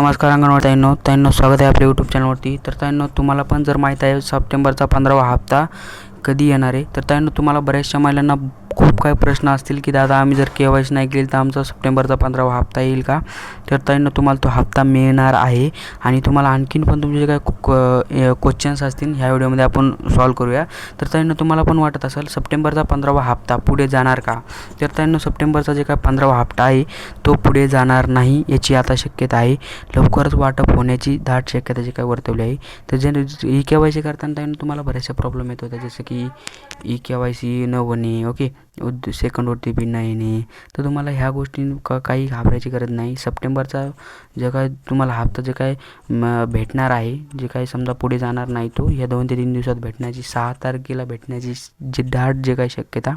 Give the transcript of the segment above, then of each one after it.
नमस्कार अंगणवाडी ताईंनो. स्वागत आहे आपल्या यूट्यूब चॅनलवरती तर ताईंनो तुम्हाला पण जर माहीत आहे सप्टेंबरचा पंधरावा हप्ता कधी येणार आहे? तर ताईंनो तुम्हाला बऱ्याचशा महिलांना खूप काही प्रश्न असतील की दादा आम्ही जर के वाय सी नाही केली तर आमचा सप्टेंबरचा पंधरावा हप्ता येईल का? तर ताईंनो तुम्हाला तो हप्ता मिळणार आहे. आणि तुम्हाला आणखीन पण तुमचे जे काही क्वेश्चन्स असतील ह्या व्हिडिओमध्ये आपण सॉल्व करूया. तर ताईंनो तुम्हाला पण वाटत असेल सप्टेंबरचा पंधरावा हप्ता पुढे जाणार का? तर ताईंनो सप्टेंबरचा जे काय पंधरावा हप्ता आहे तो पुढे जाणार नाही याची आता शक्यता आहे. लवकरच वाटप होण्याची दाट शक्यता जी काय वर्तवली आहे. तर जे ई के वाय सी करताना तुम्हाला बऱ्याचशा प्रॉब्लेम येत होता जसं की ई के वाय सी न होणे okay second O T P न येणे. तर तुम्हाला ह्या गोष्टी का काही घाबरायची गरज नाही. सप्टेंबरचा जे काय तुम्हाला हप्ता जे काय म भेटणार आहे जे काय समजा पुढे जाणार नाही तो या दोन ते तीन दिवसात भेटण्याची सहा तारखेला भेटण्याची जी दाट जे काही शक्यता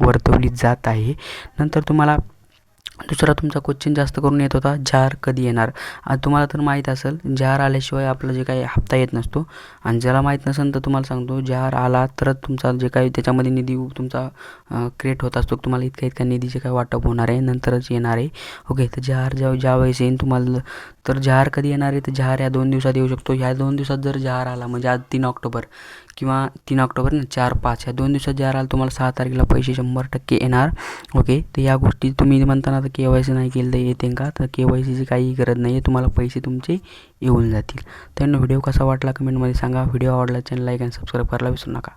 वर्तवली जात आहे. नंतर तुम्हाला दुसरा तुमचा क्वेश्चन जास्त करून येत होता जार कधी येणार? तुम्हाला तर माहीत असेल जार आल्याशिवाय आपलं जे काही हप्ता येत नसतो. आणि ज्याला माहीत नसेल तर तुम्हाला सांगतो जार आला तरच तुमचा जे काही त्याच्यामध्ये निधी तुमचा क्रिएट होत असतो. तुम्हाला इतका इतका निधीचे काय वाटप होणार आहे नंतरच येणार आहे. ओके तर जार ज्या ज्या वेळेस येईन तुम्हाला तर जार कधी येणार आहे? तर जार या दोन दिवसात येऊ शकतो. ह्या दोन दिवसात जर जार आला म्हणजे आज तीन ऑक्टोबर किंवा तीन ऑक्टोबर ना चार पाच ह्या दोन दिवसात जार आला तुम्हाला सहा तारखेला पैसे शंभर टक्के येणार. ओके तर या गोष्टी तुम्ही म्हणताना आता के वाय सी नाही केलं तर येते का? तर के वाय सीची काही गरज नाही आहे तुम्हाला पैसे तुमचे येऊन जातील. त्यांना व्हिडिओ कसा वाटला कमेंटमध्ये सांगा. व्हिडिओ आवडला चॅनल लाईक आणि सबस्क्राईब करायला विसरू नका.